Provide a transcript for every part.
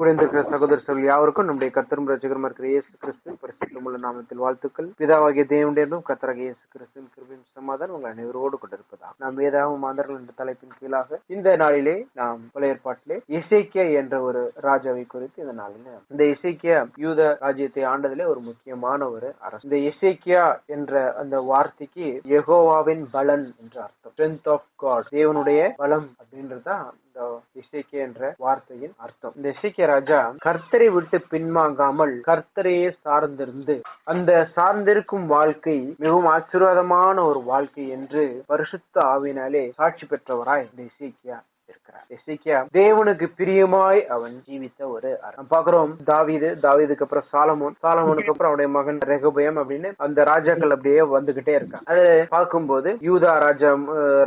குறைந்திருக்கிற சகோதர சொல் யாவருக்கும் நம்முடைய கத்தரும் ரசிகரமா இருக்கிற இயேசு கிறிஸ்து பரிசுத்தமுள்ள நாமத்தில் வாழ்த்துக்கள். பிதாவாகிய தேவனுடையதும் கத்தராக இயேசு கிறிஸ்துவின் கிருபியும் சமாதானம் உங்கள் அனைவரோடு கொண்டிருப்பதா நாம் ஏதாவது மாந்தர்கள் என்ற தலைப்பின் கீழாக இந்த நாளிலே நாம் பழைய ஏற்பாட்டிலே என்ற ஒரு ராஜாவை குறித்து இந்த நாளில் இந்த இசைக்கிய யூத ராஜ்யத்தை ஆண்டதிலே ஒரு முக்கியமான ஒரு அரசு. இந்த இசைக்கியா என்ற அந்த வார்த்தைக்கு எகோவாவின் பலன் என்று அர்த்தம். ஸ்ட்ரென்த் ஆஃப் காட் தேவனுடைய பலம் அப்படின்றதுதான் இந்த இசைக்கிய என்ற வார்த்தையின் அர்த்தம். இந்த இசைக்கிய ராஜா கர்த்தரை விட்டு பின்வாங்காமல் கர்த்தரையே சார்ந்திருந்து அந்த சார்ந்திருக்கும் வாழ்க்கை மிகவும் ஆசீர்வாதமான ஒரு வாழ்க்கை என்று பரிசுத்த ஆவினாலே சாட்சி பெற்றவராய் இந்த இருக்கிறார் எசேக்கியா தேவனுக்கு பிரியமாய் அவன் ஜீவித்த ஒரு அரசன். பாக்குறோம் தாவிது தாவிதுக்கு அப்புறம் சாலமோன். சாலமோனுக்கு அப்புறம் அவனுடைய மகன் ரெகுபயம் அப்படின்னு அந்த ராஜாக்கள் அப்படியே வந்துகிட்டே இருக்கான் அது பார்க்கும்போது யூதா ராஜா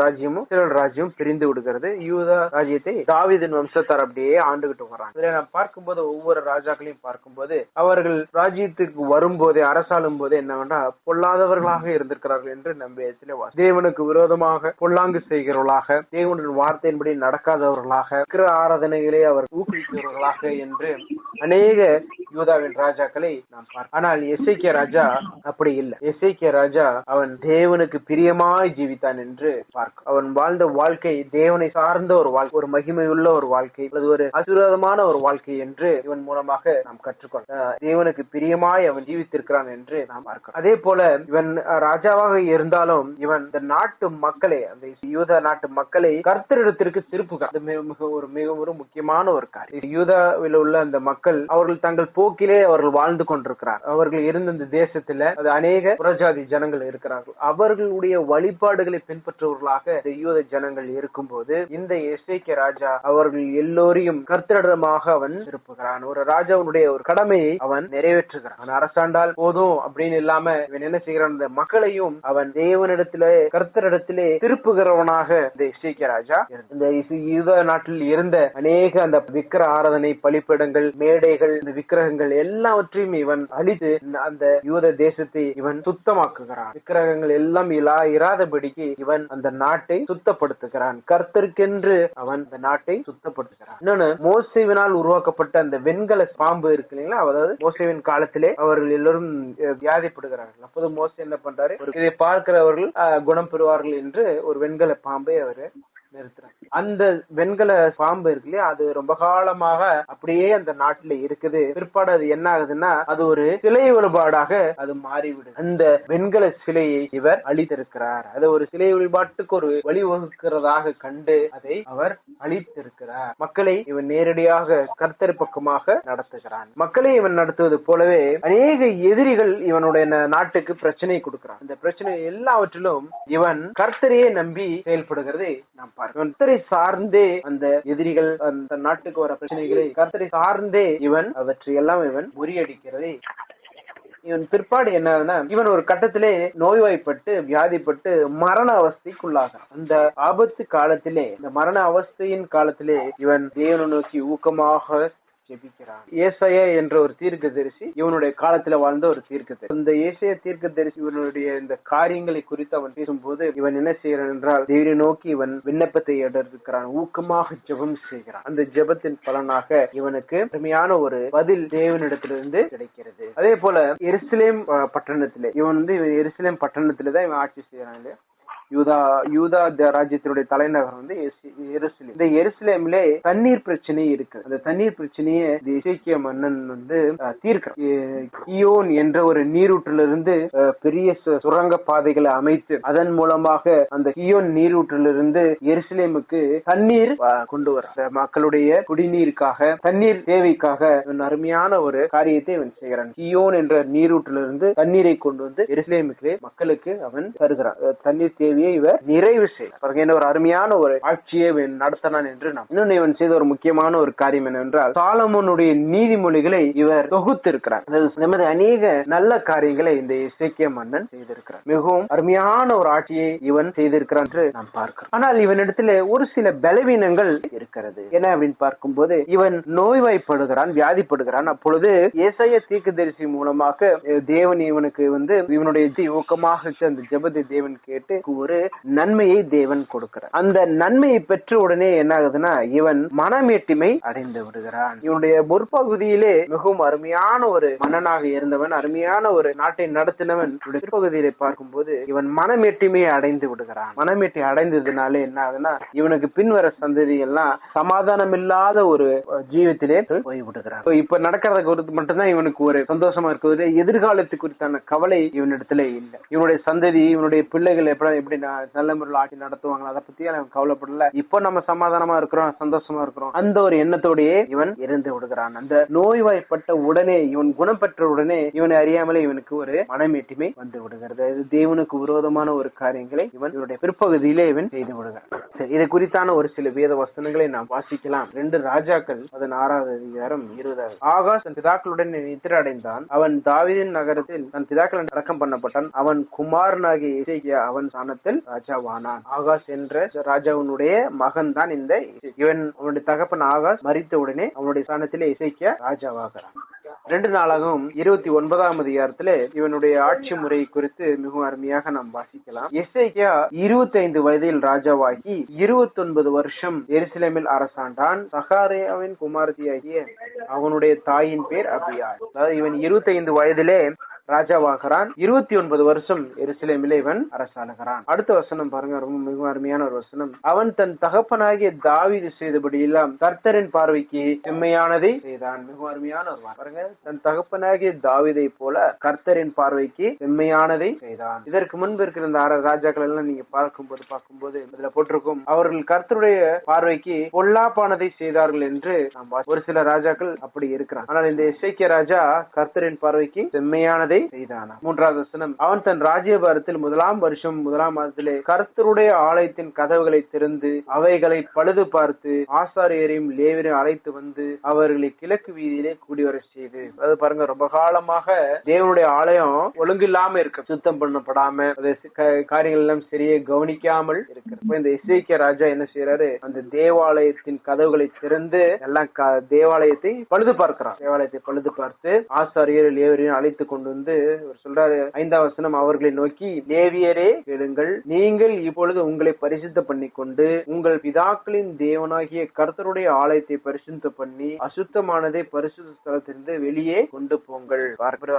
ராஜ்யமும் சிறல் ராஜ்யம் பிரிந்து விடுகிறது. யூதா ராஜ்யத்தை தாவிதின் வம்சத்தார் அப்படியே ஆண்டுகிட்டு வர்றாங்க. இதுல நான் பார்க்கும்போது ஒவ்வொரு ராஜாக்களையும் பார்க்கும்போது அவர்கள் ராஜ்யத்துக்கு வரும்போதே அரசாளும் போதே என்னவென்றா பொல்லாதவர்களாக இருந்திருக்கிறார்கள் என்று நம்ம தேவனுக்கு விரோதமாக பொல்லாங்கு செய்கிறவர்களாக தேவனின் வார்த்தையின்படி நடக்காதவர்களாக விக்கிர ஆராதனைகளை அவர் ஊக்குவிக்கிறவர்களாக என்று அநேக யூதாவின் ராஜாக்களை நாம் பார்க்கிறோம். ஆனால் கே ராஜா அப்படி இல்லை. எஸ்ஐக்கிய ராஜா அவன் தேவனுக்கு பிரியமாய் ஜீவித்தான் என்று பார்க்க அவன் வாழ்ந்த வாழ்க்கை தேவனை சார்ந்த ஒரு வாழ்க்கை ஒரு மகிமையுள்ள ஒரு வாழ்க்கை அல்லது ஒரு ஆசீர்வாதமான ஒரு வாழ்க்கை என்று இவன் மூலமாக நாம் கற்றுக்கொள்ள தேவனுக்கு பிரியமாய் அவன் ஜீவித்திருக்கிறான் என்று நாம் பார்க்கிறோம். அதே போல இவன் ராஜாவாக இருந்தாலும் இவன் இந்த நாட்டு மக்களை அந்த யூத நாட்டு மக்களை கர்த்தரிடத்திற்கு திரு அது மிக மிக ஒரு மிக ஒரு முக்கியமான ஒரு காரியம். யூதாவில் உள்ள அந்த மக்கள் அவர்கள் தங்கள் போக்கிலே அவர்கள் வாழ்ந்து கொண்டிருக்கிறார். அவர்கள் இருந்த இந்த தேசத்துல அது அநேக புறஜாதி ஜனங்கள் இருக்கிறார்கள். அவர்களுடைய வழிபாடுகளை பின்பற்றுவர்களாக யூத ஜனங்கள் இருக்கும்போது இந்த எஸ்ஐகே ராஜா அவர்கள் எல்லோரையும் கர்த்தரிடமாக அவன் திருப்புகிறான். ஒரு ராஜாவுடைய ஒரு கடமையை அவன் நிறைவேற்றுகிறான். அவன் அரசாண்டால் போதும் அப்படின்னு இல்லாம இவன் என்ன செய்கிறான்? இந்த மக்களையும் அவன் தேவனிடத்திலே கர்த்தரிடத்திலே திருப்புகிறவனாக இந்த இசைக்கிய ராஜா இந்த யூத நாட்டில் இருந்த அநேக அந்த விக்கிர ஆராதனை பழிப்பிடங்கள் மேடைகள் இந்த விக்கிரகங்கள் எல்லாவற்றையும் இவன் அழித்து அந்த யூத தேசத்தை இவன் சுத்தமாக்குகிறான். விக்கிரகங்கள் எல்லாம் இலா இராதபடிக்கு இவன் அந்த நாட்டை சுத்தப்படுத்துகிறான். கர்த்தருக்கென்று அவன் அந்த நாட்டை சுத்தப்படுத்துகிறான். இன்னொன்னு மோசேவினால் உருவாக்கப்பட்ட அந்த வெண்கல பாம்பு இருக்கு இல்லைங்களா? அதாவது மோசேவின் காலத்திலே அவர்கள் எல்லோரும் அஹ், வியாதிப்படுகிறார்கள். அப்போது மோசே என்ன பண்றாரு? இதை பார்க்கிறவர்கள் அஹ், குணம் பெறுவார்கள் என்று ஒரு வெண்கல பாம்பை அவர் நிறுத்துறாங்க அந்த வெண்கல பாம்பு இருக்கு இல்லையா அது ரொம்ப காலமாக அப்படியே அந்த நாட்டுல இருக்குது. பிற்பாடு அது என்ன ஆகுதுன்னா அது ஒரு சிலை வழிபாடாக அது மாறிவிடும் அந்த வெண்கல சிலையை இவர் அழித்திருக்கிறார். அது ஒரு சிலை வழிபாட்டுக்கு ஒரு வழிவகுக்கிறதாக கண்டு அதை அவர் அழித்திருக்கிறார். மக்களை இவன் நேரடியாக கர்த்தர் பக்கமாக நடத்துகிறான். மக்களை இவன் நடத்துவது போலவே அநேக எதிரிகள் இவனுடைய நாட்டுக்கு பிரச்சனை கொடுக்கிறான். இந்த பிரச்சனை எல்லாவற்றிலும் இவன் கர்த்தரையே நம்பி செயல்படுகிறதை நாம் பார்க்கிறோம் கர்த்தரை சார்ந்தே அந்த எதிரிகள் அந்த நாட்டுக்கு வர பிரச்சனைகளை கர்த்தரை சார்ந்தே இவன் அவற்றை எல்லாம் இவன் முறியடிக்கிறதை. இவன் பிற்பாடு என்ன ஆகுதுன்னா, இவன் ஒரு கட்டத்திலே நோய்வாய்ப்பட்டு வியாதிப்பட்டு மரண அவஸ்தைக்குள்ளாக அந்த ஆபத்து காலத்திலே இந்த மரண அவஸ்தையின் காலத்திலே இவன் தேவனை நோக்கி ஊக்கமாக ஜெபிக்கிறான் ஏசையா என்ற ஒரு தீர்க்க தரிசி இவனுடைய காலத்துல வாழ்ந்த ஒரு தீர்க்க இந்த ஏசைய தீர்க்க தரிசி இவனுடைய இந்த காரியங்களை குறித்து அவன் பேசும்போது இவன் என்ன செய்யறான் என்றால் தேவனை நோக்கி இவன் விண்ணப்பத்தை எடுக்கிறான் ஊக்கமாக ஜெபம் செய்கிறான். அந்த ஜெபத்தின் பலனாக இவனுக்கு அருமையான ஒரு பதில் தேவனிடத்திலிருந்து கிடைக்கிறது. அதே போல எருசலேம் பட்டணத்திலே இவன் வந்து இவன் எருசலேம் பட்டணத்திலே தான் இவன் ஆட்சி செய்யறான் இல்லையா? யூதா யூதா ராஜ்யத்தினுடைய தலைநகர் வந்து எருசலேம். இந்த எருசலேம்ல தண்ணீர் பிரச்சனை இருக்கு. அந்த தண்ணீர் பிரச்சனையை இசைக்கிய மன்னன் வந்து தீர்க்க கியோன் என்ற ஒரு நீரூற்றிலிருந்து பெரிய சு- சுரங்க பாதைகளை அமைத்து அதன் மூலமாக அந்த கியோன் நீரூற்றிலிருந்து எருசலேமுக்கு தண்ணீர் அஹ், கொண்டு வர மக்களுடைய குடிநீருக்காக தண்ணீர் தேவைக்காக அருமையான ஒரு காரியத்தை அவன் செய்கிறான். கியோன் என்ற நீரூற்றிலிருந்து தண்ணீரை கொண்டு வந்து எருசலேமுக்கு மக்களுக்கு அவன் தருகிறான். தண்ணீர் தேவை பணியை இவர் நிறைவு செய்கிறார் பாருங்க, என்ன ஒரு அருமையான ஒரு ஆட்சியை நடத்தினான் என்று நாம் இன்னொன்று இவன் செய்த ஒரு முக்கியமான ஒரு காரியம் என்னவென்றால் சாலமோனுடைய நீதிமொழிகளை இவர் தொகுத்திருக்கிறார். நமது அநேக நல்ல காரியங்களை இந்த இசைக்கிய மன்னன் செய்திருக்கிறார். மிகவும் அருமையான ஒரு ஆட்சியை இவன் செய்திருக்கிறான் என்று நாம் பார்க்கிறோம். ஆனால் இவனிடத்துல ஒரு சில பலவீனங்கள் இருக்கிறது. என்ன அப்படின்னு பார்க்கும்போது இவன் நோய்வாய்ப்படுகிறான் வியாதிப்படுகிறான். அப்பொழுது இசைய தீக்கு தரிசி மூலமாக தேவன் இவனுக்கு வந்து இவனுடைய ஊக்கமாக அந்த ஜெபத்தை தேவன் கேட்டு ஒரு ஒரு நன்மையை தேவன் கொடுக்கிறார். அந்த நன்மையை பெற்ற உடனே என்ன ஆகுதுன்னா இவன் மனமேட்டிமை அடைந்து விடுகிறான். இவனுடைய முற்பகுதியிலே மிகவும் அருமையான ஒரு மன்னனாக இருந்தவன் அருமையான ஒரு நாட்டை நடத்தினவன் இவனுடைய பிற்பகுதியிலே பார்க்கும்போது இவன் மனமேட்டிமையை அடைந்து விடுகிறான். மனமேட்டி அடைந்ததுனால என்ன ஆகுதுன்னா இவனுக்கு பின்வர சந்ததி எல்லாம் சமாதானம் இல்லாத ஒரு ஜீவத்திலே போய் விடுகிறான் இப்ப- இப்ப நடக்கிறத குறித்து மட்டும்தான் இவனுக்கு ஒரு சந்தோஷமா இருக்குது. எதிர்காலத்து குறித்தான கவலை இவனிடத்துல இல்லை. இவனுடைய சந்ததி இவனுடைய பிள்ளைகள் எப்படி எப்படி ந- நல்ல முறையில் ஆட்சி நடத்துவாங்க அதை பத்தி அவன் கவலைப்படல. இப்போ நம்ம சமாதானமா இருக்கிறோம் சந்தோஷமா இருக்கிறோம். அந்த ஒரு எண்ணத்தோடயே இவன் இருந்து விடுகிறான். அந்த நோய்வாய்ப்பட்ட உடனே இவன் குணம் பெற்ற உடனே இவனை அறியாமலே இவனுக்கு ஒரு மனமேட்டுமை வந்து விடுகிறது. இது தேவனுக்கு விரோதமான ஒரு காரியங்களை இவன் இவனுடைய பிற்பகுதியிலே இவன் செய்து விடுகிறான். சரி இது குறித்தான ஒரு சில வேத வசனங்களை நாம் வாசிக்கலாம். ரெண்டு ராஜாக்கள் அதன் ஆறாவது அதிகாரம் இருபதாவது. ஆகாஷ் தன் பிதாக்களுடன் நித்திரடைந்தான். அவன் தாவிதின் நகரத்தில் தன் பிதாக்கள் அடக்கம் பண்ணப்பட்டான். அவன் குமாரனாகிய இசைக்கிய அவன் ஸ்தானத்தில் ராஜாவானான். ஆகாஷ் என்ற ராஜாவினுடைய மகன் தான் இந்த இவன் அவனுடைய தகப்பன் ஆகாஷ் மறித்த உடனே அவனுடைய ஸ்தானத்திலே இசைக்க ராஜாவாகிறான். ரெண்டு நாளாகவும் இருபத்தி ஒன்பதாம் அதிகாரத்துல இவனுடைய ஆட்சி முறை குறித்து மிகவும் அருமையாக நாம் வாசிக்கலாம். எஸ்ஐக்கியா இருபத்தி ஐந்து வயதில் ராஜாவாகி இருபத்தி ஒன்பது வருஷம் எருசலேமில் அரசாண்டான். சகாரியாவின் குமாரதியாகிய அவனுடைய தாயின் பேர் அபியா அதாவது இவன் இருபத்தி ஐந்து வயதிலே ராஜாவாகிறான். இருபத்தி ஒன்பது வருஷம் எருசலேமிலே இவன் அரசாளுகிறான். அடுத்த வசனம் பாருங்க ரொம்ப மிகவும் அருமையான ஒரு வசனம். அவன் தன் தகப்பனாகிய தாவீது செய்தபடி எல்லாம் கர்த்தரின் பார்வைக்கு செம்மையானதை செய்தான். மிகவும் அருமையான ஒரு பாருங்க தன் தகப்பனாகிய தாவிதை போல கர்த்தரின் பார்வைக்கு செம்மையானதை செய்தான். இதற்கு முன்பு இருக்கிற இந்த ஆறு ராஜாக்கள் எல்லாம் நீங்க பார்க்கும்போது பார்க்கும்போது இதுல போட்டிருக்கும் அவர்கள் கர்த்தருடைய பார்வைக்கு பொல்லாப்பானதை செய்தார்கள் என்று நாம் ஒரு சில ராஜாக்கள் அப்படி இருக்கிறான் ஆனால் இந்த இசைக்கிய ராஜா கர்த்தரின் பார்வைக்கு செம்மையானதை செய்தானா மூன்றாவது வசனம் அவன் தன் ராஜ்யபாரத்தில் முதலாம் வருஷம் முதலாம் மாதத்திலே கர்த்தருடைய ஆலயத்தின் கதவுகளை திறந்து அவைகளை பழுது பார்த்து ஆசாரியரையும் லேவரையும் அழைத்து வந்து அவர்களை கிழக்கு வீதியிலே கூடி வர செய்து. அது பாருங்க ரொம்ப காலமாக தேவனுடைய ஆலயம் ஒழுங்கில்லாம இருக்கு. சுத்தம் பண்ணப்படாம காரியங்கள் எல்லாம் சரியே கவனிக்காமல் இருக்கிற இந்த இசைக்கிய ராஜா என்ன செய்யறாரு அந்த தேவாலயத்தின் கதவுகளை திறந்து எல்லாம் க- தேவாலயத்தை பழுது பார்க்கிறான் தேவாலயத்தை பழுது பார்த்து ஆசாரியர் லேவரையும் அழைத்து கொண்டு வந்து இவர் சொல்றாரு ஐந்தாம் வசனம் அவர்களை நோக்கி லேவியரே கேளுங்கள். நீங்கள் இப்பொழுது உங்களை பரிசுத்த பண்ணி கொண்டு உங்கள் பிதாக்களின் தேவனாகிய கர்த்தருடைய ஆலயத்தை பரிசுத்த பண்ணி அசுத்தமானதை பரிசுத்த ஸ்தலத்திலிருந்து வெளியே கொண்டு போங்கள்.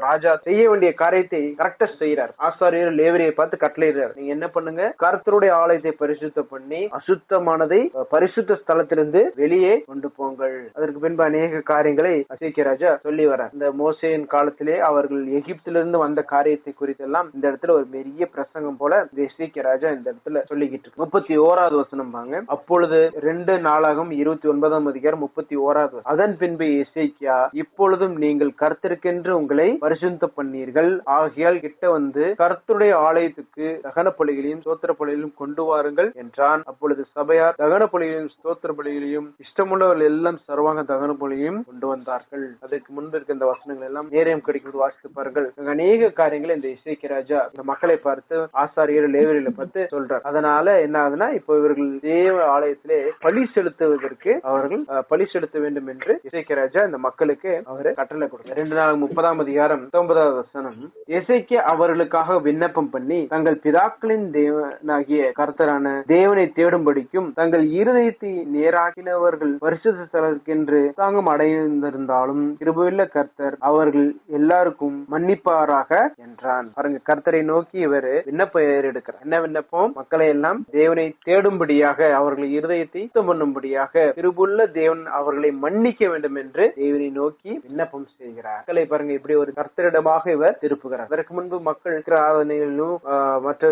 ராஜா செய்ய வேண்டிய காரியத்தை கரெக்டா செய்யறார் ஆசாரியர் லேவரியை பார்த்து கட்டளையிடுறார். நீங்க என்ன பண்ணுங்க? கர்த்தருடைய ஆலயத்தை பரிசுத்த பண்ணி அசுத்தமானதை பரிசுத்த ஸ்தலத்திலிருந்து வெளியே கொண்டு போங்கள். அதற்கு பின்பு அநேக காரியங்களை அசேக்கிய ராஜா சொல்லி வர இந்த மோசையின் காலத்திலே அவர்கள் எகிப்திலிருந்து வந்த காரியத்தை குறித்தெல்லாம் இந்த இடத்துல ஒரு பெரிய பிரசங்கம் போல இந்த ராஜா இந்த இடத்துல சொல்லிக்கிட்டு இருக்கு. முப்பத்தி ஓராவது வசனம் பாங்க அப்பொழுது ரெண்டு நாளாகும் இருபத்தி ஒன்பதாம் அதிகாரம் முப்பத்தி ஓராவது அதன் பின்பு இசைக்கியா இப்பொழுதும் நீங்கள் கர்த்தருக்கென்று உங்களை பரிசுத்த பண்ணீர்கள். ஆகையால் கிட்ட வந்து கர்த்தருடைய ஆலயத்துக்கு தகன பலிகளையும் சோத்திர பலிகளையும் கொண்டு வாருங்கள் என்றான். அப்பொழுது சபையார் தகன பலிகளையும் ஸ்தோத்திர பலிகளையும் இஷ்டமுள்ளவர்கள் எல்லாம் சர்வாங்க தகன பலியையும் கொண்டு வந்தார்கள். அதற்கு முன்பு இருக்க இந்த வசனங்கள் எல்லாம் நேரம் கிடைக்கும் வாசித்து பாருங்கள். அங்க அநேக காரியங்களை இந்த இசைக்கு ராஜா இந்த மக்களை பார்த்து ஆசாரியர் லேவரில பார்த்து சொல்றார். அதனால என்ன ஆகுதுன்னா இப்போ இவர்கள் தேவ ஆலயத்திலே பழி செலுத்துவதற்கு அவர்கள் பழி செலுத்த வேண்டும் என்று இசைக்கு ராஜா இந்த மக்களுக்கு அவர் கட்டளை கொடுத்தார் ரெண்டு நாள் முப்பதாம் அதிகாரம் பத்தொன்பதாவது வசனம். இசைக்கு அவர்களுக்காக விண்ணப்பம் பண்ணி தங்கள் பிதாக்களின் தேவனாகிய கர்த்தரான தேவனை தேடும்படிக்கும் தங்கள் இருதயத்தை நேராக்கினவர்கள் பரிசுத்த ஸ்தலத்திற்கென்று தாங்கம் அடைந்திருந்தாலும் கிருபையுள்ள கர்த்தர் அவர்கள் எல்லாருக்கும் மன்னி மன்னிப்பாராக என்றான். பாருங்க கர்த்தரை நோக்கி இவர் விண்ணப்ப ஏறெடுக்கிறார். என்ன விண்ணப்பம்? மக்களை எல்லாம் தேவனை தேடும்படியாக அவர்கள் இருதயத்தை சுத்தம் பண்ணும்படியாக திருபுள்ள தேவன் அவர்களை மன்னிக்க வேண்டும் என்று தேவனை நோக்கி விண்ணப்பம் செய்கிறார். மக்களை பாருங்க இப்படி ஒரு கர்த்தரிடமாக இவர் திருப்புகிறார். அதற்கு முன்பு மக்கள் இருக்கிற ஆராதனைகளிலும் ஆஹ், மற்ற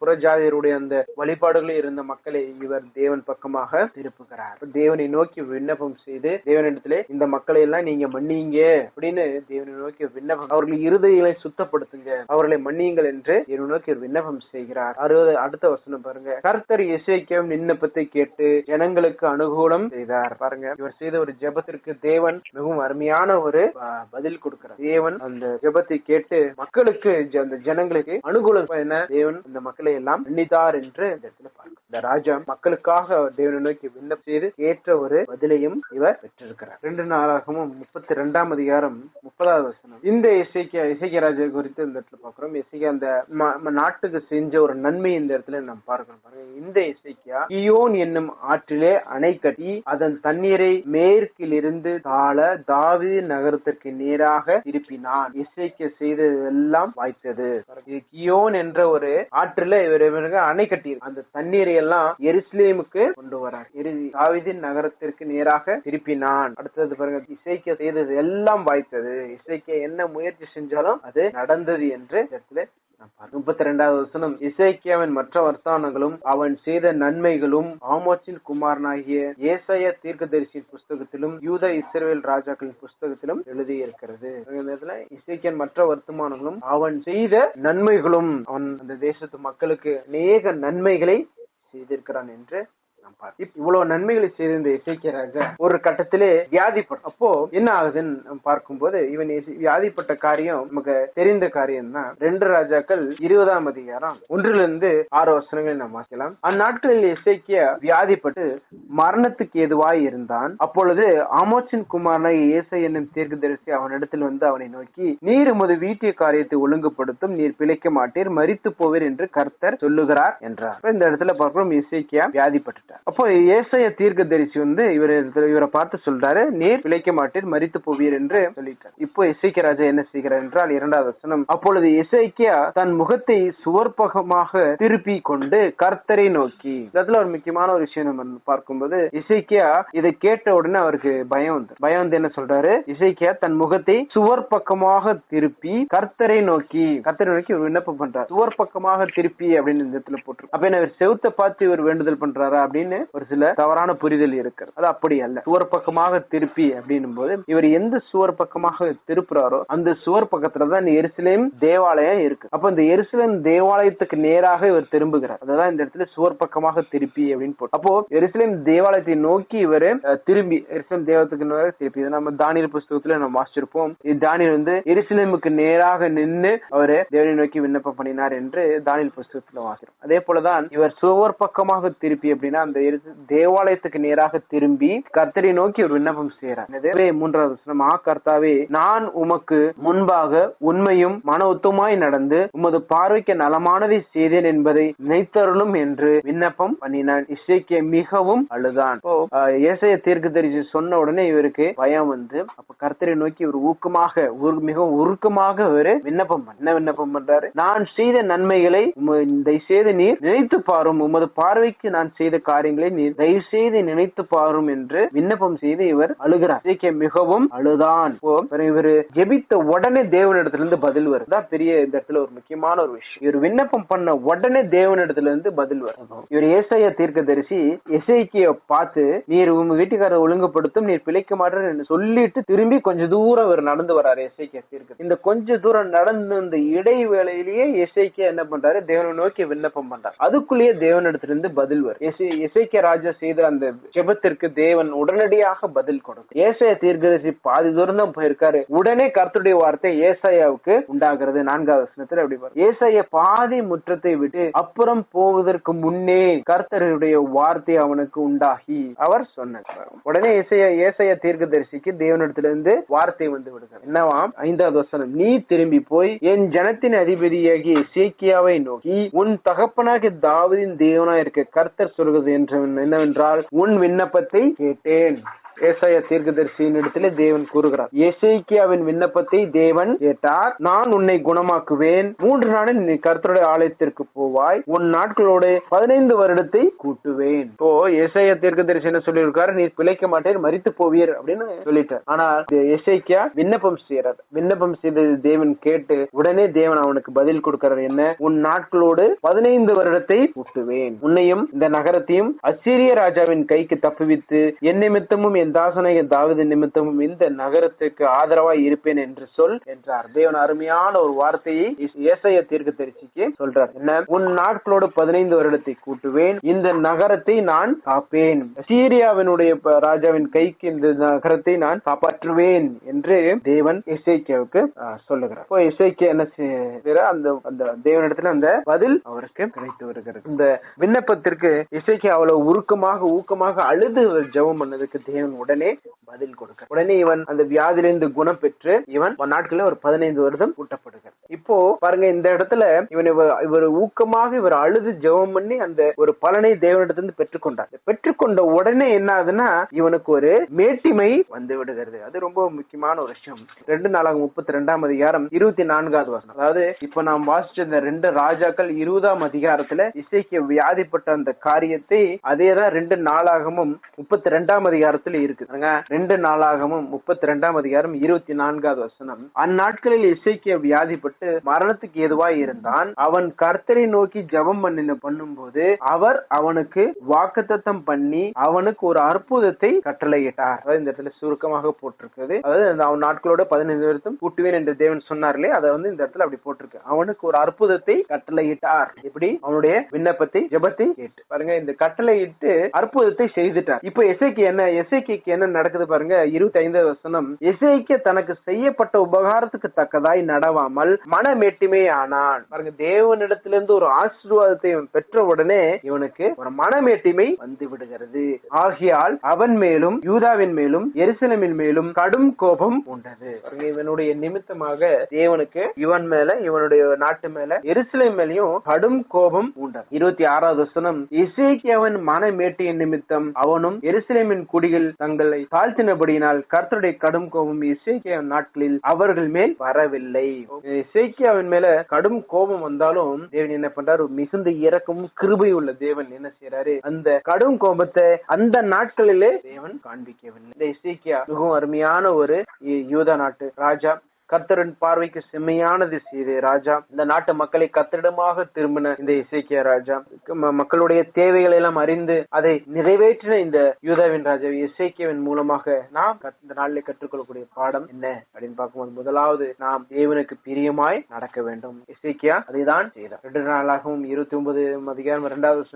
புறஜாதியருடைய அந்த வழிபாடுகளில் இருந்த மக்களை இவர் தேவன் பக்கமாக திருப்புகிறார். தேவனை நோக்கி விண்ணப்பம் செய்து தேவனிடத்திலே இந்த மக்களை எல்லாம் நீங்க மன்னிங்க அப்படின்னு தேவனை நோக்கி விண்ணப்பம் அவர்கள் இருதயங்களை சுத்தப்படுத்துங்க. அவர்களை மன்னியுங்கள் என்று தேவனை நோக்கி ஒரு விண்ணப்பம் செய்கிறார். அறுபது அடுத்த வசனம் பாருங்க. கர்த்தர் இசைக்கம் விண்ணப்பத்தை கேட்டு ஜனங்களுக்கு அனுகூலம் செய்தார். பாருங்க. இவர் செய்த ஒரு ஜெபத்திற்கு தேவன் மிகவும் அருமையான ஒரு பதில் கொடுக்கிறார். தேவன் அந்த ஜபத்தை கேட்டு மக்களுக்கு அந்த ஜனங்களுக்கு அனுகூலம் என்ன? தேவன் இந்த மக்களை எல்லாம் மன்னித்தார் என்று இந்த இடத்துல பார்க்கிறோம். இந்த ராஜா மக்களுக்காக தேவனை நோக்கி விண்ணப்பம் செய்து ஏற்ற ஒரு பதிலையும் இவர் பெற்றிருக்கிறார். ரெண்டு நாளாகவும் முப்பத்தி ரெண்டாம் அதிகாரம் முப்பதாவது வசனம். இந்த இசைக்கியா இசைக்கிய ராஜா குறித்து இந்த இடத்துல பாக்குறோம் இசைக்கிய அந்த நாட்டுக்கு செஞ்ச ஒரு நன்மை இந்த இடத்துல நம்ம பார்க்கணும். பாருங்க இந்த இசைக்கியா கியோன் என்னும் ஆற்றிலே அணை கட்டி அதன் தண்ணீரை மேற்கிலிருந்து தாழ தாவி நகரத்திற்கு நேராக திருப்பினான். இசைக்க செய்ததெல்லாம் வாய்த்தது. கியோன் என்ற ஒரு ஆற்றில இவர் அணை கட்டி அந்த தண்ணீரை எல்லாம் எருசலேமுக்கு கொண்டு வரார். எரு- தாவீதின் நகரத்திற்கு நேராக திருப்பினான். அடுத்தது பாருங்க இசைக்க செய்தது எல்லாம் வாய்த்தது. இசைக்க என்ன முயற்சி செஞ்சாலும் அது நடந்தது என்று இடத்துல முப்பத்தி ரெண்டாவது வசனம் இசைக்கியாவின் மற்ற வர்த்தானங்களும் அவன் செய்த நன்மைகளும் ஆமோச்சின் குமாரனாகிய ஏசாய தீர்க்கதரிசியின் புஸ்தகத்திலும் யூத இஸ்ரேல் ராஜாக்களின் புஸ்தகத்திலும் எழுதியிருக்கிறது. இந்த இசைக்கியன் மற்ற வர்த்தமானங்களும் அவன் செய்த நன்மைகளும் அவன் அந்த தேசத்து மக்களுக்கு அநேக நன்மைகளை செய்திருக்கிறான் என்று நாம் இவ்வளவு நன்மைகளை செய்த இந்த இசைக்கிய ராஜா ஒரு கட்டத்திலே வியாதிப்பட்ட அப்போ என்ன ஆகுதுன்னு பார்க்கும்போது இவன் வியாதிப்பட்ட காரியம் நமக்கு தெரிந்த காரியம் தான் ரெண்டு ராஜாக்கள் இருபதாம் அதிகாரம் ஒன்றிலிருந்து ஆறு வசனங்களை நாம் வாசிக்கலாம். அந்நாட்களில் இசைக்கிய வியாதிப்பட்டு மரணத்துக்கு எதுவாய் இருந்தான். அப்பொழுது ஆமோச்சின் குமாரனாக இயேசை என்னும் தீர்க்கதரிசி அவனிடத்தில் வந்து அவனை நோக்கி நீர் உமது வீட்டிய காரியத்தை ஒழுங்குபடுத்தும் நீர் பிழைக்க மாட்டீர் மறித்து போவீர் என்று கர்த்தர் சொல்லுகிறார் என்றார். இந்த இடத்துல பார்க்கிறோம் இசைக்கியா வியாதிப்பட்டுட்டார். அப்போ ஏசைய தீர்க்கதரிசி வந்து இவர் இவரை பார்த்து சொல்றாரு நீர் பிழைக்க மாட்டீர் மறித்து போவீர் என்று சொல்லிட்டார். இப்போ இசைக்கிய ராஜா என்ன செய்கிறார் என்றால் இரண்டாவது வசனம் அப்பொழுது இசைக்கியா தன் முகத்தை சுவர்பகமாக திருப்பி கொண்டு கர்த்தரை நோக்கி. இதுல ஒரு முக்கியமான ஒரு விஷயம் நம்ம பார்க்கும்போது இசைக்கியா இதை கேட்ட உடனே அவருக்கு பயம் வந்து பயம் வந்து என்ன சொல்றாரு? இசைக்கியா தன் முகத்தை சுவர் பக்கமாக திருப்பி கர்த்தரை நோக்கி கர்த்தரை நோக்கி விண்ணப்பம் பண்றாரு. சுவர் பக்கமாக திருப்பி அப்படின்னு இந்த இடத்துல போட்டு அப்ப என்ன இவர் செவுத்த பார்த்து இவர் வேண்டுதல் பண்றாரா அப்படின்னு ஒரு சில தவறான புரிதல் இருக்கு அது அப்படி அல்ல. சுவர் பக்கமாக திருப்பி அப்படின்னும் போது இவர் எந்த சுவர் பக்கமாக திருப்புறாரோ அந்த சுவர் பக்கத்துல தான் எருசலேம் தேவாலயம் இருக்கு. அப்ப இந்த எருசலேம் தேவாலயத்துக்கு நேராக இவர் திரும்புகிறார். அதான் இந்த இடத்துல சுவர் பக்கமாக திருப்பி அப்படின்னு போட்டு. அப்போ எருசலேம் தேவாலயத்தை நோக்கி இவர் திரும்பி எருசலேம் தேவத்துக்கு நேராக திருப்பி. இதை நம்ம தானியல் புஸ்தகத்துல நம்ம வாசிச்சிருப்போம். இது தானியல் வந்து எருசலேமுக்கு நேராக நின்று அவரு தேவனை நோக்கி விண்ணப்பம் பண்ணினார் என்று தானியல் புஸ்தகத்துல வாசிக்கிறோம். அதே போலதான் இவர் சுவர் பக்கமாக திருப்பி அப்படின்னா அந்த எருச- தேவாலயத்துக்கு நேராக திரும்பி கர்த்தரை நோக்கி ஒரு விண்ணப்பம் செய்யறார் மூன்றாவது வசனம் ஆ கர்த்தாவே நான் உமக்கு முன்பாக உண்மையும் மன உத்தமாய் நடந்து உமது பார்வைக்கு நலமானதை செய்தேன் என்பதை நினைத்தருளும் என்று விண்ணப்பம் பண்ணினான். இசைக்கு மிகவும் அழுதான். இசைய ஏசைய தீர்க்க தரிசி சொன்ன உடனே இவருக்கு பயம் வந்து அப்ப கர்த்தரை நோக்கி ஒரு ஊக்கமாக மிகவும் உருக்கமாக ஒரு விண்ணப்பம் என்ன விண்ணப்பம் பண்றாரு? நான் செய்த நன்மைகளை இந்த செய்த நீர் நினைத்து பாரும் உமது பார்வைக்கு நான் செய்த காரியம் காரியங்களை நீ தயவு செய்து நினைத்து பாரும் என்று விண்ணப்பம் செய்து இவர் அழுகிறார். இசைக்கியா மிகவும் அழுதான். இவர் ஜெபித்த உடனே தேவனிடத்திலிருந்து பதில் வரும். தான் பெரிய இந்த இடத்துல ஒரு முக்கியமான ஒரு விஷயம். இவர் விண்ணப்பம் பண்ண உடனே தேவனிடத்திலிருந்து பதில் வரும். இவர் ஏசைய தீர்க்க தரிசி எசைக்கிய பார்த்து நீர் உங்க வீட்டுக்காரர் ஒழுங்குபடுத்தும் நீர் பிழைக்க மாட்டேன்னு என்று சொல்லிட்டு திரும்பி கொஞ்ச தூரம் இவர் நடந்து வர்றாரு எசைக்கிய தீர்க்க இந்த கொஞ்ச தூரம் நடந்து இந்த இடைவேளையிலேயே எசைக்கிய என்ன பண்றாரு? தேவனை நோக்கி விண்ணப்பம் பண்றாரு. அதுக்குள்ளேயே தேவனிடத்திலிருந்து பதில் வரும். இசைக்க ராஜா செய்த அந்த ஜெபத்திற்கு தேவன் உடனடியாக பதில் கொடுக்கும் ஏசாயா தீர்க்கதரிசி பாதி தூரம் தான் போயிருக்காரு. உடனே கர்த்தருடைய வார்த்தை ஏசாயாவுக்கு உண்டாகிறது. நான்காவது வசனத்துல அப்படி பாரு. பாதி முற்றத்தை விட்டு அப்புறம் போவதற்கு முன்னே கர்த்தருடைய வார்த்தை அவனுக்கு உண்டாகி. அவர் சொன்னார் உடனே இசைய ஏசைய தீர்க்கதரிசிக்கு தேவனிடத்திலிருந்து வார்த்தை வந்து விடுகிறார். என்னவாம்? ஐந்தாவது வசனம். நீ திரும்பி போய் என் ஜனத்தின் அதிபதியாகிய சேக்கியாவை நோக்கி உன் தகப்பனாகிய தாவதின் தேவனா இருக்க கர்த்தர் சொல்கிறது என்று என்னவென்றால் உன் விண்ணப்பத்தை கேட்டேன். ஏசாய தீர்க்கதரிசியின் இடத்துல தேவன் கூறுகிறார் எசேக்கியாவின் விண்ணப்பத்தை தேவன் கேட்டார் நான் உன்னை குணமாக்குவேன். மூன்று நாளில் நீ கர்த்தருடைய ஆலயத்திற்கு போவாய். உன் நாட்களோட பதினைந்து வருடத்தை கூட்டுவேன். இப்போ ஏசாயா தீர்க்கதரிசி என்ன சொல்லியிருக்காரு? நீ பிழைக்க மாட்டேன் மறித்து போவீர் அப்படின்னு சொல்லிட்டார். ஆனா எசேக்கியா விண்ணப்பம் செய்யறார் விண்ணப்பம் செய்தது தேவன் கேட்டு உடனே தேவன் அவனுக்கு பதில் கொடுக்கிறார் என்ன? உன் நாட்களோடு பதினைந்து வருடத்தை கூட்டுவேன். உன்னையும் இந்த நகரத்தையும் அசிரிய ராஜாவின் கைக்கு தப்புவித்து என் நிமித்தமும் என் தாசனாகிய தாவித நிமித்தமும் இந்த நகரத்துக்கு ஆதரவாய் இருப்பேன் என்று சொல் என்றார். தேவன் அருமையான ஒரு வார்த்தையை ஏசைய தீர்க்க தரிசிக்கு சொல்றார். என்ன? உன் நாட்களோடு பதினைந்து வருடத்தை கூட்டுவேன். இந்த நகரத்தை நான் காப்பேன். சீரியாவினுடைய ராஜாவின் கைக்கு இந்த நகரத்தை நான் காப்பாற்றுவேன் என்று தேவன் இசைக்கியாவுக்கு சொல்லுகிறார். இப்போ இசைக்கியா என்ன செய்யறார்? அந்த அந்த தேவனிடத்துல அந்த பதில் அவருக்கு கிடைத்து வருகிறது. இந்த விண்ணப்பத்திற்கு இசைக்கு அவ்வளவு உருக்கமாக ஊக்கமாக அழுது ஜெபம் பண்ணதுக்கு தேவன் உடனே பதில் கொடுக்க. உடனே இவன் அந்த வியாதியிலிருந்து குணம் பெற்று இவன் நாட்களில் ஒரு பதினைந்து வருடம் கூட்டப்படுகிறார் இப்போ பாருங்க இந்த இடத்துல இவன் இவர் இவர் ஊக்கமாக இவர் அழுது ஜெபம் பண்ணி அந்த ஒரு பலனை தேவனிடத்திலிருந்து பெற்றுக்கொண்டார் பெற்றுக்கொண்ட உடனே என்ன ஆகுதுன்னா இவனுக்கு ஒரு மேட்டிமை வந்து விடுகிறது. அது ரொம்ப முக்கியமான ஒரு விஷயம். ரெண்டு நாளாக முப்பத்தி ரெண்டாம் அதிகாரம் இருபத்தி நான்காவது வருஷம் அதாவது இப்ப நாம் வாசிச்ச இந்த ரெண்டு ராஜாக்கள் இருபதாம் அதிகாரத்துல இசைக்கு வியாதிப்பட்ட அந்த காரியத்தை அதேதான் ரெண்டு நாளாகமும் முப்பத்தி ரெண்டாம் அதிகாரத்தில் இருக்கு. ரெண்டு நாளாகவும் முப்பத்தி ரெண்டாம் அதிகாரம் இருபத்தி நான்காவது வசனம். அந்நாட்களில் இசைக்கிய வியாதிப்பட்டு மரணத்துக்கு எதுவாய் இருந்தான். அவன் கர்த்தரை நோக்கி ஜபம் பண்ணின பண்ணும் போது அவர் அவனுக்கு வாக்குத்தத்தம் பண்ணி அவனுக்கு ஒரு அற்புதத்தை கட்டளையிட்டார். அதாவது இந்த இடத்துல சுருக்கமாக போட்டிருக்குது. அதாவது அந்த அவன் நாட்களோட பதினைந்து வருஷம் கூட்டுவேன் என்று தேவன் சொன்னார்லே அதை வந்து இந்த இடத்துல அப்படி போட்டிருக்கு. அவனுக்கு ஒரு அற்புதத்தை கட்டளையிட்டார். எப்படி? அவனுடைய விண்ணப்பத்தை ஜபத்தை கேட்டு. பாருங்க இந்த கட்டளையிட்டு அற்புதத்தை செய்துட்டார். இப்ப எசைக்கு என்ன? எசைக்கு என்ன நடக்குது பாருங்க இருபத்தி ஐந்தாவது வசனம் எசைக்கு தனக்கு செய்யப்பட்ட உபகாரத்துக்கு தக்கதாய் நடவாமல் மனமேட்டுமே ஆனான் பாருங்க தேவனிடத்திலிருந்து ஒரு ஆசீர்வாதத்தை இவன் பெற்ற உடனே இவனுக்கு ஒரு மனமேட்டிமை வந்து விடுகிறது. ஆகியால் அவன் மேலும் யூதாவின் மேலும் எருசலேமின் மேலும் கடும் கோபம் உண்டது. இவனுடைய நிமித்தமாக தேவனுக்கு இவன் மேல இவனுடைய நாட்டு மேல எருசலேம் மேலையும் கடும் கோபம் உண்டது. இருபத்தி ஆறாவது வசனம் இசைக்கு அவன் மனமேட்டியின் நிமித்தம் அவனும் எருசலேமின் குடிகள் தங்களை தாழ்த்தினபடியினால் கர்த்தருடைய கடும் கோபம் இசைக்கியவன் நாட்களில் அவர்கள் மேல் வரவில்லை. இசைக்கியாவின் மேல கடும் கோபம் வந்தாலும் தேவன் என்ன பண்றாரு? மிகுந்த இறக்கமும் கிருபை உள்ள தேவன் என்ன செய்யறாரு அந்த கடும் கோபத்தை அந்த நாட்களிலே தேவன் காண்பிக்கவில்லை. இந்த இசைக்கியா மிகவும் அருமையான ஒரு யூதா நாட்டு ராஜா. கர்த்தரின் பார்வைக்கு செம்மையானது செய்தே ராஜா. இந்த நாட்டு மக்களை கத்திடமாக திரும்பின இந்த இசைக்கிய ராஜா. மக்களுடைய தேவைகளை எல்லாம் அறிந்து அதை நிறைவேற்றின இந்த யூதாவின் ராஜா இசைக்கியவின் மூலமாக நாம் இந்த நாளில் கற்றுக்கொள்ளக்கூடிய பாடம் என்ன அப்படின்னு பார்க்கும்போது முதலாவது நாம் தேவனுக்கு பிரியமாய் நடக்க வேண்டும். இசைக்கியா அதைதான் செய்தார். ரெண்டு நாளாகவும் இருபத்தி ஒன்பது அதிகாரம் இரண்டாவது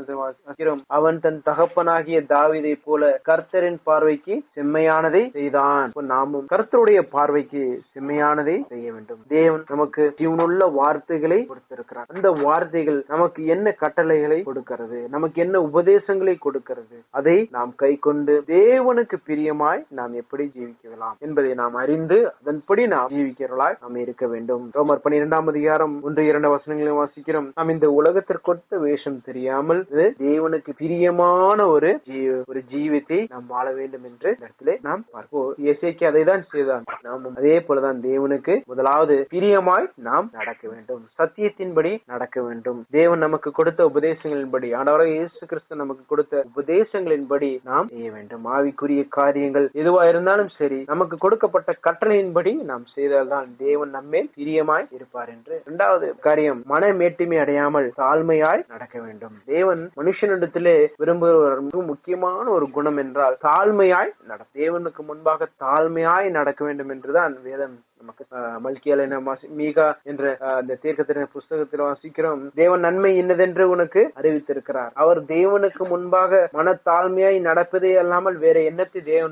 அவன் தன் தகப்பனாகிய தாவிதை போல கர்த்தரின் பார்வைக்கு செம்மையானதை செய்தான். நாமும் கர்த்தருடைய பார்வைக்கு செம்மையான செம்மையானதை செய்ய வேண்டும் தேவன் நமக்கு ஜீவனுள்ள வார்த்தைகளை கொடுத்திருக்கிறார். அந்த வார்த்தைகள் நமக்கு என்ன கட்டளைகளை கொடுக்கிறது? நமக்கு என்ன உபதேசங்களை கொடுக்கிறது? அதை நாம் கை கொண்டு தேவனுக்கு பிரியமாய் நாம் எப்படி ஜீவிக்கலாம் என்பதை நாம் அறிந்து அதன்படி நாம் ஜீவிக்கிறவர்களாய் நாம் இருக்க வேண்டும். ரோமர் பன்னிரெண்டாம் அதிகாரம் ஒன்று இரண்டு வசனங்களையும் வாசிக்கிறோம். நாம் இந்த உலகத்திற்கொத்த வேஷம் தெரியாமல் இது தேவனுக்கு பிரியமான ஒரு ஜீ- ஒரு ஜீவித்தை நாம் வாழ வேண்டும் என்று இடத்திலே நாம் பார்ப்போம். இயேசைக்கு அதை தான் செய்தான். நாமும் அதே போலதான் தேவனுக்கு முதலாவது பிரியமாய் நாம் நடக்க வேண்டும். சத்தியத்தின்படி நடக்க வேண்டும். தேவன் நமக்கு கொடுத்த உபதேசங்களின்படி ஆண்டவராக இயேசு கிறிஸ்து நமக்கு கொடுத்த உபதேசங்களின்படி நாம் செய்ய வேண்டும். ஆவிக்குரிய காரியங்கள் எதுவா இருந்தாலும் சரி நமக்கு கொடுக்கப்பட்ட கட்டளையின்படி நாம் செய்தால்தான் தேவன் நம்மேல் பிரியமாய் இருப்பார் என்று. இரண்டாவது காரியம் மனமேட்டுமை அடையாமல் தாழ்மையாய் நடக்க வேண்டும். தேவன் மனுஷனிடத்திலே விரும்புகிற மிக முக்கியமான ஒரு குணம் என்றால் தாழ்மையாய் நட தேவனுக்கு முன்பாக தாழ்மையாய் நடக்க வேண்டும் என்றுதான் வேதம் நமக்கு மல்கியால் என்ன மீகா என்ற அந்த தீர்க்கத்தின புஸ்தகத்தில் வாசிக்கிறோம். தேவன் நன்மை இன்னதென்று உனக்கு அறிவித்திருக்கிறார். அவர் தேவனுக்கு முன்பாக மனத்தாழ்மையாய் நடப்பதே அல்லாமல் வேற எண்ணத்தை தேவன்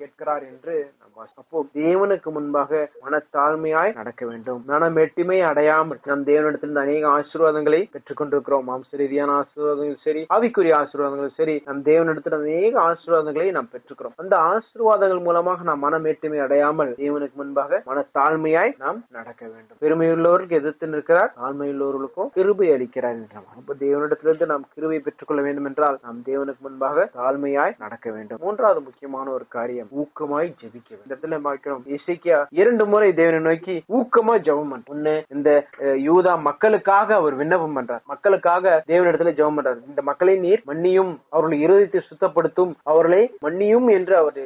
கேட்கிறார் என்று அப்போ தேவனுக்கு முன்பாக மனத்தாழ்மையாய் நடக்க வேண்டும். மனமெட்டிமை அடையாமல் நாம் தேவனிடத்திலிருந்து அநேக ஆசீர்வாதங்களை பெற்றுக் கொண்டிருக்கிறோம் மாம்ச ரீதியான ஆசீர்வாதங்கள் சரி ஆவிக்குரிய ஆசீர்வாதங்களும் சரி நம் தேவனிடத்தில் அநேக ஆசீர்வாதங்களை நாம் பெற்றுக்கிறோம். அந்த ஆசீர்வாதங்கள் மூலமாக நாம் மனமேட்டுமை அடையாமல் தேவனுக்கு முன்பாக மன தாழ்மையாய் நாம் நடக்க வேண்டும். பெருமையுள்ளவர்களுக்கு எதிர்த்து நிற்கிறார் தாழ்மையுள்ளவர்களுக்கும் கிருபை அளிக்கிறார் என்றார் அப்ப தேவனிடத்திலிருந்து நாம் கிருபை பெற்றுக்கொள்ள வேண்டும் என்றால் நாம் தேவனுக்கு முன்பாக தாழ்மையாய் நடக்க வேண்டும். மூன்றாவது முக்கியமான ஒரு காரியம் ஊக்கமாய் ஜெபிக்க வேண்டும். இந்த இடத்துல பார்க்கிறோம் இசைக்கியா இரண்டு முறை தேவனை நோக்கி ஊக்கமா ஜெபம் ஒண்ணு இந்த யூதா மக்களுக்காக அவர் விண்ணப்பம் பண்றார். மக்களுக்காக தேவனிடத்துல ஜெபம் பண்றார். இந்த மக்களை நீர் மன்னியும் அவர்களை இருதயத்தை சுத்தப்படுத்தும் அவர்களை மன்னியும் என்று அவர்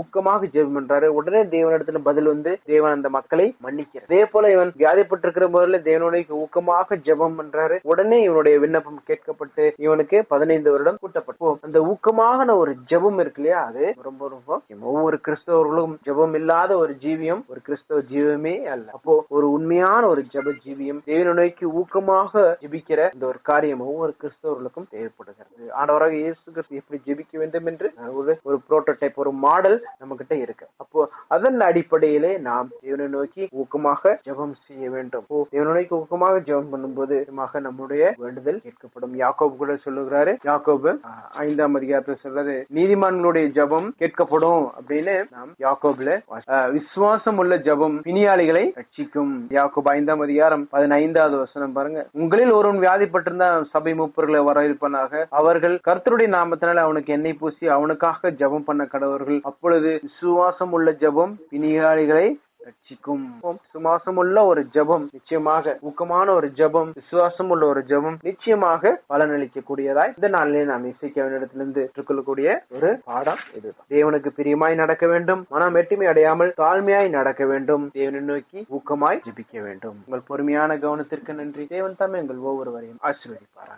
ஊக்கமாக ஜெபம் பண்றாரு. உடனே தேவனிடத்துல பதில் வந்து தேவன் அந்த மக்களை மன்னிக்கிறார். அதே போல இவன் வியாதிப்பட்டிருக்கிற போதில் தேவனுடைய ஊக்கமாக ஜெபம் பண்றாரு. உடனே இவனுடைய விண்ணப்பம் கேட்கப்பட்டு இவனுக்கு பதினைந்து வருடம் கூட்டப்பட்டோம் அந்த ஊக்கமான ஒரு ஜெபம் இருக்கு இல்லையா? அது ரொம்ப ரொம்ப ஒவ்வொரு கிறிஸ்தவர்களும் ஜெபம் இல்லாத ஒரு ஜீவியம் ஒரு கிறிஸ்தவ ஜீவியமே அல்ல. அப்போ ஒரு உண்மையான ஒரு ஜெப ஜீவியம் தேவனுக்கு ஊக்கமாக ஜெபிக்கிற இந்த ஒரு காரியம் ஒவ்வொரு கிறிஸ்தவர்களுக்கும் தேவைப்படுகிறது. ஆண்டவராக இயேசு கிறிஸ்து எப்படி ஜெபிக்க வேண்டும் என்று ஒரு ஒரு புரோட்டோடைப் ஒரு மாடல் நம்ம கிட்ட இருக்கு. அப்போ அதன் அடிப்படையிலே நாம் நாம் தேவனை நோக்கி ஊக்கமாக ஜெபம் செய்ய வேண்டும். ஓ தேவனை நோக்கி ஊக்கமாக ஜெபம் பண்ணும்போது நம்முடைய வேண்டுதல் கேட்கப்படும். யாக்கோபு கூட சொல்லுகிறாரு யாக்கோபு ஐந்தாம் அதிகாரத்தில் சொல்றாரு நீதிமான்களுடைய ஜெபம் கேட்கப்படும் அப்படின்னு நாம் யாக்கோபுல விசுவாசம் உள்ள ஜபம் பிணியாளிகளை ரட்சிக்கும். யாக்கோபு ஐந்தாம் அதிகாரம் பதினைந்தாவது வசனம் பாருங்க. உங்களில் ஒருவன் வியாதிப்பட்டிருந்தா சபை மூப்பர்களை வரவேற்பனாக. அவர்கள் கர்த்தருடைய நாமத்தினால அவனுக்கு எண்ணெய் பூசி அவனுக்காக ஜெபம் பண்ண கடவர்கள். அப்பொழுது விசுவாசம் உள்ள ஜெபம் பிணியாளிகளை ரட்சிக்கும். சுமாசமுள்ள ஒரு ஜபம் நிச்சயமாக ஊக்கமான ஒரு ஜபம் விசுவாசம் உள்ள ஒரு ஜபம் நிச்சயமாக பலனளிக்க கூடியதாய் இந்த நாளிலே நாம் இசைக்கவனிடத்திலிருந்து பெற்றுக்கொள்ளக்கூடிய ஒரு பாடம் இதுதான். தேவனுக்கு பிரியமாய் நடக்க வேண்டும் மனம் எட்டுமை அடையாமல் தாழ்மையாய் நடக்க வேண்டும். தேவனை நோக்கி ஊக்கமாய் ஜபிக்க வேண்டும். உங்கள் பொறுமையான கவனத்திற்கு நன்றி. தேவன் தாமே எங்கள் ஒவ்வொருவரையும் ஆசீர்வதிப்பாராக.